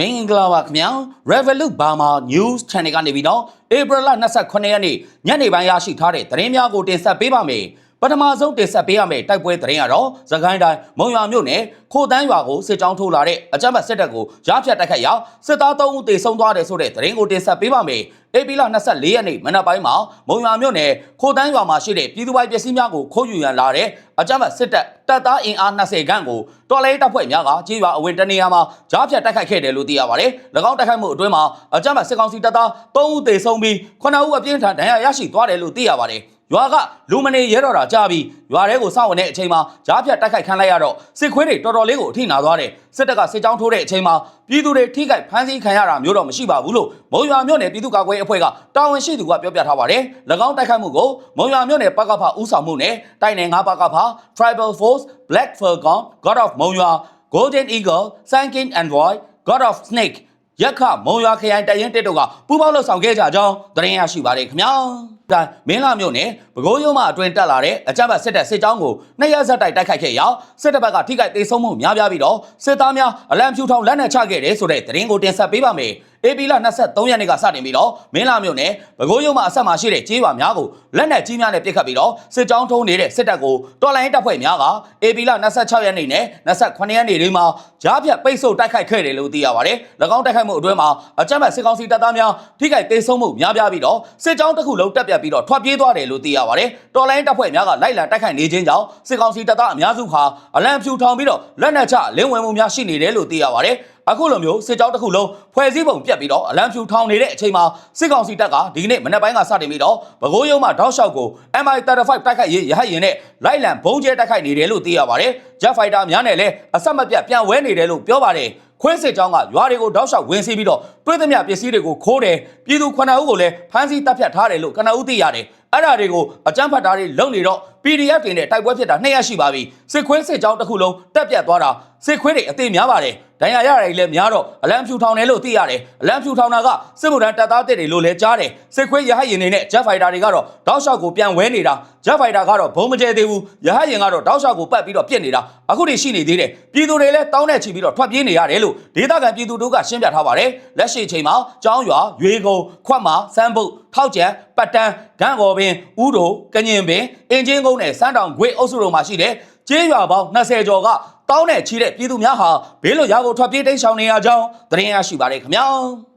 မင်္ဂလာပါခင်ဗျာ Revolut Burma News Channel ကနေပြီးတော့ April 28ရက်နေ့ညနေပိုင်းရရှိထားတဲ့သတင်းများကိုတင်ဆက်ပေးပါမယ် ပထမဆုံးတင်ဆက်ပေးရမယ့်တိုက်ပွဲသတင်းကတော့သခိုင်းတိုင်းမုံရွာမြို့နယ်ခိုတန်းရွာကိုစစ်ကြောင်းထိုးလာတဲ့အကြမ်းဖက်စစ်တပ်ကိုကြားဖြတ်တိုက်ခတ်ရာစစ်သား3ဦးသေဆုံးသွားတယ်ဆိုတဲ့သတင်းကိုတင်ဆက်ပေးပါမယ်ဧပြီလ24ရက်နေ့မနက်ပိုင်းမှာမုံရွာမြို့နယ်ခိုတန်းရွာမှာရှိတဲ့ပြည်သူ့ပိုင်ပစ္စည်းများကိုခိုးယူရန်လာတဲ့အကြမ်းဖက်စစ်တပ်တပ်သားအင်အား20ခန့်ကိုတော်လိုင်းတပ်ဖွဲ့များကကြေးရွာအဝင်တနေရာမှာကြားဖြတ်တိုက်ခိုက်ခဲ့တယ်လို့သိရပါတယ်။၎င်းတိုက်ခိုက်မှုအတွင်းမှာအကြမ်းဖက်စစ်ကောင်စီတပ်သား3ဦးသေဆုံးပြီး9ဦးအပြင်းထန်ဒဏ်ရာရရှိသွားတယ်လို့သိရပါတယ်။ ရွာကလူမနေရဲတော့တာကြားပြီးရွာထဲကိုစောင့်ဝင်တဲ့အချိန်မှာကြားဖြတ်တိုက်ခိုက်ခံလိုက်ရတော့စစ်ခွေးတွေတော်တော်လေးကိုအထိနာသွားတယ်စစ်တပ်ကစစ်ကြောင်းထိုးတဲ့အချိန်မှာပြည်သူတွေထိခိုက်ဖမ်းဆီးခံရတာမျိုးတော့မရှိပါဘူးလို့မုံရွာမြို့နယ်ပြည်သူ့ကာကွယ်ရေးအဖွဲ့ကတာဝန်ရှိသူကပြောပြထားပါတယ်၎င်းတိုက်ခိုက်မှုကိုမုံရွာမြို့နယ်ပကဖဦးဆောင်မှုနဲ့တိုက်နယ်9ပကဖ Tribal Force Black Falcon God of မုံရွာ Golden Eagle Sankin Envoy God of Snake ရက်ခမုံရွာခရိုင်တရင်တက်တို့ကပူးပေါင်းလှုပ်ဆောင်ခဲ့ကြကြောင်းသတင်းရရှိပါတယ်ခင်ဗျာ။ဒါမင်းလာမြို့နယ်ပဲခူးရုံးမှအတွင်တက်လာတဲ့အကြမ်းဖက်စစ်တပ်စစ်ကြောင်းကိုနှစ်ရက်ဆက်တိုက်တိုက်ခိုက်ခဲ့ရာစစ်တပ်ဘက်ကထိခိုက်ဒေဆုံးမှုများပြားပြီးတော့စစ်သားများအလံဖြူထောင်လက်နက်ချခဲ့တယ်ဆိုတဲ့သတင်းကိုတင်ဆက်ပေးပါမယ်။ AP လ23ရက်နေ့ကစတင်ပြီးတော့မင်းလာမြို့နယ်ပဲခူးရုံးမှအဆက်မှာရှိတဲ့ကျေးရွာများကိုလက်နက်ကြီးများနဲ့ပစ်ခတ်ပြီးတော့စစ်ကြောင်းထုံးနေတဲ့စစ်တပ်ကိုတော်လိုင်းတပ်ဖွဲ့များက AP လ26ရက်နေ့နဲ့28ရက်နေ့တွေမှာကြားဖြတ်ပိတ်ဆို့တိုက်ခိုက်ခဲ့တယ်လို့သိရပါတယ်။၎င်းတိုက်ခိုက်မှုအတွင်းမှာအကြမ်းဖက်စစ်ကောင်စီတပ်သားများထိခိုက်ဒေဆုံးမှုများပြားပြီးတော့စစ်ကြောင်းတစ်ခုလုံးတက်ပြတ်ပြီးတော့ထွက်ပြေးသွားတယ်လို့သိရပါတယ်။တော်လိုင်းတပ်ဖွဲ့များကလိုက်လံတိုက်ခိုက်နေခြင်းကြောင့်စစ်ကောင်စီတပ်သားအများစုဟာအလံဖြူထောင်ပြီးတော့လက်နက်ချလင်းဝင်မှုများရှိနေတယ်လို့သိရပါတယ်။ အခုလိုမျိုးစစ်ကြောင်းတစ်ခုလုံးဖွဲ့စည်းပုံပြတ်ပြီးတော့အလံဖြူထောင်နေတဲ့အချိန်မှာစစ်ကောင်စီတပ်ကဒီကနေ့မနက်ပိုင်းကစတင်ပြီးတော့ပဲခူးရုံးမှာတောက်လျှောက်ကို MI35 တိုက်ခိုက်ရေးရဟတ်ရင်နဲ့လိုက်လံဘုံကျဲတိုက်ခိုက်နေတယ်လို့သိရပါတယ်။ Jet Fighter များနဲ့လည်းအဆက်မပြတ်ပြန်ဝဲနေတယ်လို့ပြောပါတယ်။ခွင်းစစ်ကြောင်းကရွာတွေကိုတောက်လျှောက်ဝင်စီးပြီးတော့တွဲသမျှပစ္စည်းတွေကိုခိုးတယ်ပြည်သူ9ဦးကိုလည်းဖမ်းဆီးတပ်ဖြတ်ထားတယ်လို့ကနဦးသိရတယ်အဲ့ဒါတွေကိုအကြမ်းဖက်သားတွေလုံနေတော့ PDF တွေနဲ့တိုက်ပွဲဖြစ်တာနှစ်ရက်ရှိပါပြီစစ်ခွေးစစ်ကြောင်းတစ်ခုလုံးတက်ပြတ်သွားတာစစ်ခွေးတွေအသေးများပါတယ်ဒဏ်ရာရတာတွေလည်းများတော့အလံဖြူထောင်တယ်လို့သိရတယ်အလံဖြူထောင်တာကစစ်မှုထမ်းတပ်သားတစ်တွေလို့လည်းကြားတယ်စစ်ခွေးရဟတ်ရင်တွေနဲ့ Jet Fighter တွေကတော့တောက်လျှောက်ကိုပြန်ဝဲနေတာ Jet Fighter ကတော့ဘုံမကျဲသေးဘူးရဟတ်ရင်ကတော့တောက်လျှောက်ကိုပတ်ပြီးတော့ပြစ်နေတာအခုတွေရှိနေသေးတယ်ပြည်သူတွေလည်းတောင်းနဲ့ချီပြီးတော့ထွက်ပြေးနေရတယ်လို့ဒေသခံပြည်သူတို့ကရှင်းပြထားပါတယ်လက်ရှိအချိန်မှာကျောင်းရွာရွေကုံခွတ်မာစမ်းပုတ်ထောက်ကျန်ပတ်တန်းဂန့်ကော်ပင်ဥတိုကညင်ပင်အင်ဂျင်ကုန်းနဲ့စမ်းတောင်ဂွေအုပ်စုတို့မှာရှိတဲ့ကျေးရွာပေါင်း20ကျော်ကတောင်းနဲ့ချီတဲ့ပြည်သူများဟာဘေးလွတ်ရာကိုထွက်ပြေးတိမ်းရှောင်နေရကြောင်းသတင်းရရှိပါတယ်ခင်ဗျာ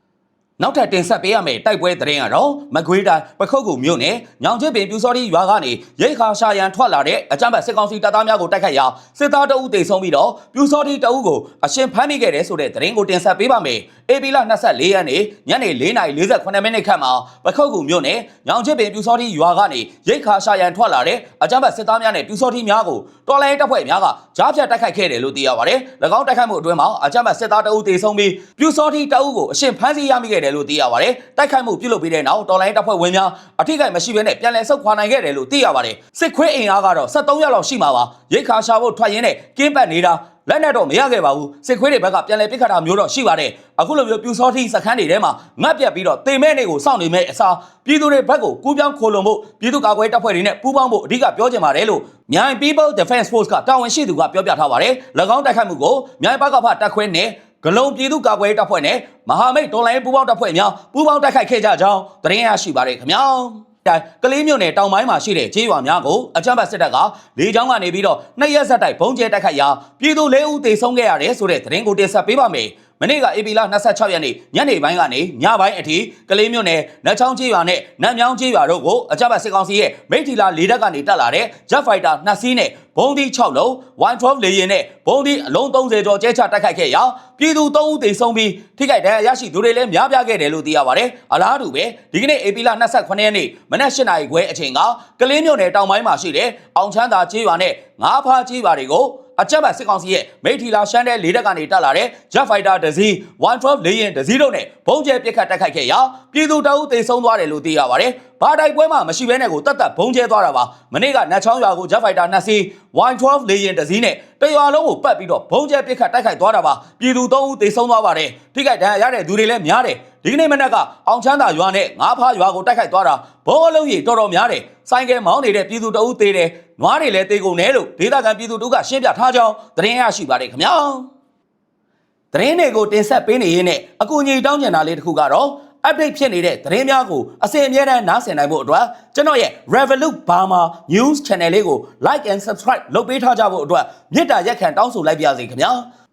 နောက်ထပ်တင်ဆက်ပေးရမယ့်တိုက်ပွဲသတင်းကတော့မကွေးတိုင်းပခုတ်ကူမြို့နယ်ညောင်ချစ်ပင်ပြူစောတိရွာကနေရိတ်ခါရှာရန်ထွက်လာတဲ့အကြမ်းဖက်စစ်ကောင်စီတပ်သားများကိုတိုက်ခိုက်ရာစစ်သားတအုပ်တေဆုံးပြီးတော့ပြူစောတိတအုပ်ကိုအရှင်ဖမ်းမိခဲ့တယ်ဆိုတဲ့သတင်းကိုတင်ဆက်ပေးပါမယ်။ AB လ24ရက်နေ့ညနေ4:48မိနစ်ခန့်မှာပခုတ်ကူမြို့နယ်ညောင်ချစ်ပင်ပြူစောတိရွာကနေရိတ်ခါရှာရန်ထွက်လာတဲ့အကြမ်းဖက်စစ်သားများနဲ့ပြူစောတိများကို တော်လိုင်းတပ်ဖွဲ့များကကြားဖြတ်တိုက်ခိုက်ခဲ့တယ်လို့သိရပါတယ်။၎င်းတိုက်ခိုက်မှုအတွင်းမှာအကြမ်းဖက်စစ်သားတအုပ်တေဆုံးပြီးပြူစောတိတအုပ်ကိုအရှင်ဖမ်းဆီးရမိခဲ့တယ်လို့သိရပါတယ်။တိုက်ခိုက်မှုပြုလုပ်ပြီးတဲ့နောက်တော်လိုင်းတပ်ဖွဲ့ဝင်များအထိကိမရှိဘဲနဲ့ပြန်လည်ဆုတ်ခွာနိုင်ခဲ့တယ်လို့သိရပါတယ်။စစ်ခွေးအင်အားကတော့73ရက်လောက်ရှိမှာပါ။ရိတ်ခါရှာဖို့ထွက်ရင်းနဲ့ကင်းပတ်နေတာ လက်နဲ့တော့မရခဲ့ပါဘူးစစ်ခွေးတွေဘက်ကပြန်လဲပစ်ခတ်တာမျိုးတော့ရှိပါတယ်အခုလိုမျိုးပြူစောတိစခန်းတွေထဲမှာငတ်ပြတ်ပြီးတော့တေမဲ့နေကိုစောင့်နေမဲ့အစားပြည်သူတွေဘက်ကိုကူးပြောင်းခိုလုံဖို့ပြည်သူ့ကာကွယ်တပ်ဖွဲ့တွေနဲ့ပူးပေါင်းဖို့အဓိကပြောချင်ပါတယ်လို့မြိုင် People Defense Force ကတာဝန်ရှိသူကပြောပြထားပါတယ်၎င်းတိုက်ခိုက်မှုကိုမြိုင်ဘက်ကဖတပ်ခွဲနဲ့ဂလုံးပြည်သူ့ကာကွယ်တပ်ဖွဲ့နဲ့မဟာမိတ်တော်လိုင်းပူးပေါင်းတပ်ဖွဲ့များပူးပေါင်းတိုက်ခိုက်ခဲ့ကြကြောင်းသတင်းရရှိပါတယ်ခင်ဗျာ တိုင်းကလေးမြို့နယ်တောင်ပိုင်းမှာရှိတဲ့ကျေးရွာများကိုအကြမ်းဖက်စစ်တပ်ကလေကြောင်းကနေပြီးတော့နှစ်ရက်ဆက်တိုက်ဘုံကျဲတိုက်ခိုက်ရာပြည်သူ၄ဦးသေဆုံးခဲ့ရတယ်ဆိုတဲ့သတင်းကိုတင်ဆက်ပေးပါမယ်။မနေ့ကဧပြီလ26ရက်နေ့ညနေပိုင်းကနေညပိုင်းအထိကလေးမြို့နယ်နတ်ချောင်းကျေးရွာနဲ့နတ်မြောင်းကျေးရွာတို့ကိုအကြမ်းဖက်စစ်ကောင်စီရဲ့မိထီလာလေတပ်ကနေတက်လာတဲ့ Jet Fighter 2စီးနဲ့ ဘုံဒီ6လုံး Y12 လေယာဉ်နဲ့ဘုံဒီအလုံး30ကျော်ကျဲချတိုက်ခိုက်ခဲ့ရာပြည်သူ3ဦးသေဆုံးပြီးထိခိုက်ဒဏ်ရာရရှိသူတွေလည်းများပြားခဲ့တယ်လို့သိရပါတယ်။အလားတူပဲဒီကနေ့ဧပြီလ28ရက်နေ့မနက်8နာရီခွဲအချိန်ကကလေးမြို့နယ်တောင်ပိုင်းမှာရှိတဲ့အောင်ချမ်းသာကျေးရွာနဲ့ငါးဖားကျေးရွာတွေကို အကြက်ဘတ်စစ်ကောင်စီရဲ့မိထီလာရှမ်းတဲ့လေတပ်ကနေတက်လာတဲ့ Jet Fighter တစ်စီး112လေယာဉ်တစ်စီးတို့နဲ့ဘုံကျဲပစ်ခတ်တိုက်ခိုက်ခဲ့ရာပြည်သူတအုပ်သေဆုံးသွားတယ်လို့သိရပါတယ်။ဘာတိုက်ပွဲမှမရှိဘဲနဲ့ကိုတတ်တတ်ဘုံကျဲသွားတာပါ။မနေ့ကနတ်ချောင်းရွာကို Jet Fighter 2စီး112လေယာဉ်တစ်စီးနဲ့တရွာလုံးကိုပတ်ပြီးတော့ဘုံကျဲပစ်ခတ်တိုက်ခိုက်သွားတာပါ။ပြည်သူ3ဦးသေဆုံးသွားပါတယ်။ထိခိုက်ဒဏ်ရာရတဲ့သူတွေလည်းများတယ်။ ဒီကနေ့မနက်ကအောင်ချမ်းသာရွာနဲ့ငါးဖားရွာကိုတိုက်ခိုက်သွားတာဘုံအလုံးကြီးတော်တော်များတယ်။ဆိုင်ကယ်မောင်းနေတဲ့ပြည်သူတအုပ်သေးတယ်။နွားတွေလည်းသေကုန်တယ်လို့ဒေသခံပြည်သူတို့ကရှင်းပြထားကြောင်းသတင်းရရှိပါတယ်ခင်ဗျာ။တသတင်းတွေကိုတင်ဆက်ပေးနေရင်းနဲ့အကူအညီတောင်းကျင်တာလေးတစ်ခုကတော့ update ဖြစ်နေတဲ့သတင်းများကိုအစီအမြဲတမ်းနားဆင်နိုင်ဖို့အတွက်ကျွန်တော်ရဲ့ Revolut Burma News Channel လေးကို like and subscribe လုပ်ပေးထားကြဖို့အတွက်မြစ်တာရက်ခံတောင်းဆိုလိုက်ပါရစေခင်ဗျာ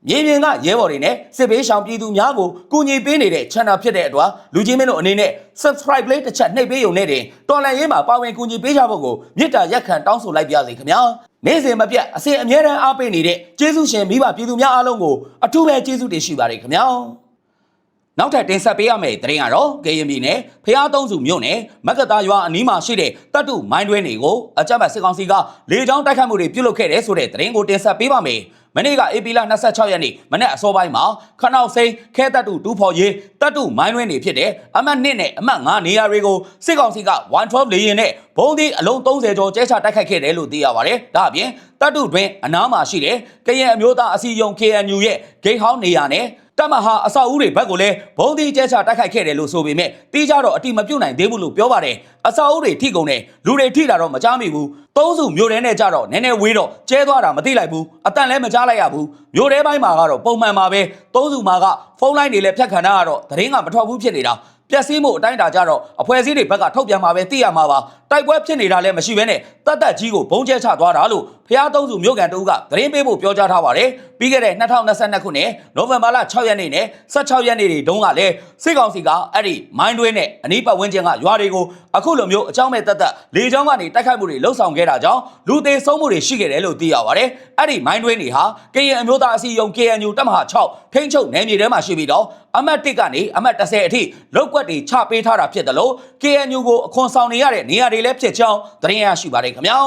မြေပြင်ကရဲဘော်တွေနဲ့စစ်ဘေးရှောင်ပြည်သူများကိုကူညီပေးနေတဲ့ channel ဖြစ်တဲ့အတွက်လူချင်းမင်းတို့အနေနဲ့ subscribe လေးတစ်ချက်နှိပ်ပေးရုံနဲ့တင်တော်လန်ရေးမှာပါဝင်ကူညီပေးကြဖို့ကိုမြစ်တာရက်ခံတောင်းဆိုလိုက်ပါရစေခင်ဗျာနေ့စဉ်မပြတ်အစီအမြဲတမ်းအားပေးနေတဲ့ကျေးဇူးရှင်မိဘပြည်သူများအားလုံးကိုအထူးပဲကျေးဇူးတင်ရှိပါတယ်ခင်ဗျာနောက်ထပ်တင်ဆက်ပေးရမယ့်သတင်းကတော့ကရင်ပြည်နယ်ဖျားသုံးစုမြို့နယ်မက္ကတာရွာအနီးမှာရှိတဲ့တပ်တုမိုင်းတွင်းတွေကိုအကြမ်းဖက်စစ်ကောင်စီကလေကြောင်းတိုက်ခတ်မှုတွေပြုလုပ်ခဲ့တဲ့ဆိုတဲ့သတင်းကိုတင်ဆက်ပေးပါမယ်။ မနေ့က AP လ26ရက်နေ့မနေ့အစောပိုင်းမှာခနောက်စိန်ခဲတပ်တုတူဖော်ရေးတပ်တုမိုင်းတွင်းတွေဖြစ်တဲ့အမှတ်1နဲ့အမှတ်5နေရာတွေကိုစစ်ကောင်စီက112လေရင်နဲ့ဘုံဒီအလုံး30ကျော်ကျဲချတိုက်ခိုက်ခဲ့တယ်လို့သိရပါတယ်။ဒါအပြင်တပ်တုတွင်အနားမှာရှိတဲ့ကရင်အမျိုးသားအစည်းအရုံး KNU ရဲ့ဂိတ်ဟောင်းနေရာနဲ့ တမဟာအဆောက်အဦတွေဘက်ကိုလည်းဘုံဒီကျဲချတိုက်ခိုက်ခဲ့တယ်လို့ဆိုပေမဲ့တီးကြတော့အတိမပြုတ်နိုင်သေးဘူးလို့ပြောပါတယ်အဆောက်အဦတွေထိကုန်တယ်လူတွေထိတာတော့မကြားမိဘူးသုံးစုမျိုးတဲနဲ့ကြတော့နည်းနည်းဝေးတော့ကျဲသွားတာမသိလိုက်ဘူးအတန်လည်းမကြားလိုက်ရဘူးမျိုးတဲပိုင်းမှာကတော့ပုံမှန်ပါပဲသုံးစုမှာကဖုန်းလိုင်းတွေလည်းဖြတ်ခံရတော့သတင်းကမထွက်ဘူးဖြစ်နေတာ ပျက်စီးမှုအတိုင်းအတာကြတော့အဖွဲ့အစည်းတွေဘက်ကထုတ်ပြန်มาပဲသိရမှာပါတိုက်ပွဲဖြစ်နေတာလည်းမရှိဘဲနဲ့တတ်တက်ကြီးကိုဘုံကျဲချသွားတာလို့ဖျားသုံးစုမြို့ကန်တူကသတင်းပေးဖို့ပြောကြားထားပါတယ်ပြီးခဲ့တဲ့2022ခုနှစ်နိုဝင်ဘာလ6ရက်နေ့နဲ့16ရက်နေ့တွေတုန်းကလည်းစစ်ကောင်စီကအဲ့ဒီမိုင်းတွင်းနဲ့အနီးပတ်ဝန်းကျင်ကရွာတွေကိုအခုလိုမျိုးအကြောင်းမဲ့တက်တက်လေကြောင်းကနေတိုက်ခိုက်မှုတွေလှုပ်ဆောင်ခဲ့တာကြောင့်လူသေးဆုံးမှုတွေရှိခဲ့တယ်လို့သိရပါတယ်အဲ့ဒီမိုင်းတွင်းတွေဟာကရင်အမျိုးသားအစည်းအရုံး KNU တပ်မဟာ6ထိန်းချုပ်နယ်မြေထဲမှာရှိပြီးတော့ အမှတ်1ကနေအမှတ်10အထိလောက်ကွက်တွေချပေးထားတာဖြစ်တယ်လို့ KNU ကိုအခွန်ဆောင်နေရတဲ့နေရာတွေလည်းဖြစ်ကြောင်းသတင်းရရှိပါတယ်ခင်ဗျာ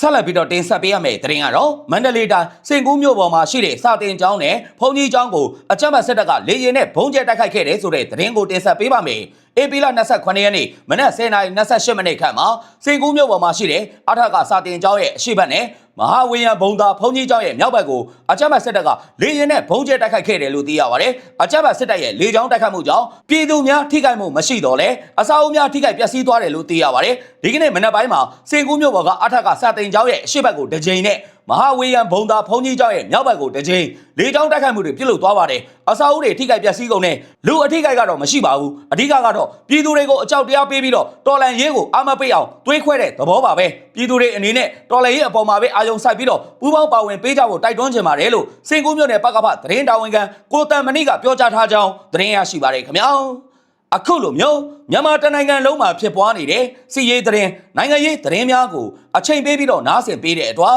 ဆက်လက်ပြီးတော့တင်ဆက်ပေးရမယ့်သတင်းကတော့မန္တလေးတိုင်းစင်ကူးမြို့ပေါ်မှာရှိတဲ့စာတင်ကျောင်းနဲ့ဘုံကြီးကျောင်းကိုအကြမ်းဖက်စစ်တပ်ကလေရင်နဲ့ဘုံကျဲတိုက်ခိုက်ခဲ့တယ်ဆိုတဲ့သတင်းကိုတင်ဆက်ပေးပါမယ်။ဧပြီလ28ရက်နေ့မနက်10:28မိနစ်ခန့်မှာစင်ကူးမြို့ပေါ်မှာရှိတဲ့အထက်ကစာတင်ကျောင်းရဲ့အရှိတ်ဘက်နဲ့ မဟာဝေယံဘုံသာဘုံကြီးကျောင်းရဲ့မြောက်ဘက်ကိုအကြမ်းဖက်စစ်တပ်ကလေရင်နဲ့ဘုံကျဲတိုက်ခိုက်ခဲ့တယ်လို့သိရပါတယ်။အကြမ်းဖက်စစ်တပ်ရဲ့လေကြောင်းတိုက်ခိုက်မှုကြောင့်ပြည်သူများထိခိုက်မှုမရှိတော့လဲအစာအုပ်များထိခိုက်ပျက်စီးသွားတယ်လို့သိရပါတယ်။ဒီကနေ့မနက်ပိုင်းမှာစင်ကူးမြို့ပေါ်ကအထက်ကစာတင်ကျောင်းရဲ့အရှိတ်ဘက်ကိုတစ်ကြိမ်နဲ့ မဟာဝေယံဘုံသာဘုံကြီးကျောင်းရဲ့မြောက်ဘက်ကိုတစ်ကြိမ်လေကြောင်းတိုက်ခိုက်မှုတွေပြုလုပ်သွားပါတယ်။အစာအုပ်တွေထိခိုက်ပျက်စီးကုန်တဲ့လူအထိခိုက်ကတော့မရှိပါဘူး။အဓိကကတော့ပြည်သူတွေကိုအကြောက်တရားပေးပြီးတော့တော်လန်ရေးကိုအာမပိတ်အောင်တွေးခွဲတဲ့သဘောပါပဲ။ပြည်သူတွေအနေနဲ့တော်လန်ရေးအပေါ်မှာပဲအာယုံစိုက်ပြီးတော့ပူးပေါင်းပါဝင်ပေးကြဖို့တိုက်တွန်းချင်ပါတယ်လို့စင်ကူးမြို့နယ်ပကဖသတင်းတာဝန်ခံကိုတန်မဏိကပြောကြားထားကြောင်းသတင်းရရှိပါတယ်ခင်ဗျာ။အခုလိုမျိုးမြန်မာတနိုင်ငံလုံးမှာဖြစ်ပွားနေတဲ့စီရေးသတင်းနိုင်ငံရေးသတင်းများကိုအချိန်ပေးပြီးတော့နားဆင်ပေးတဲ့အတွက်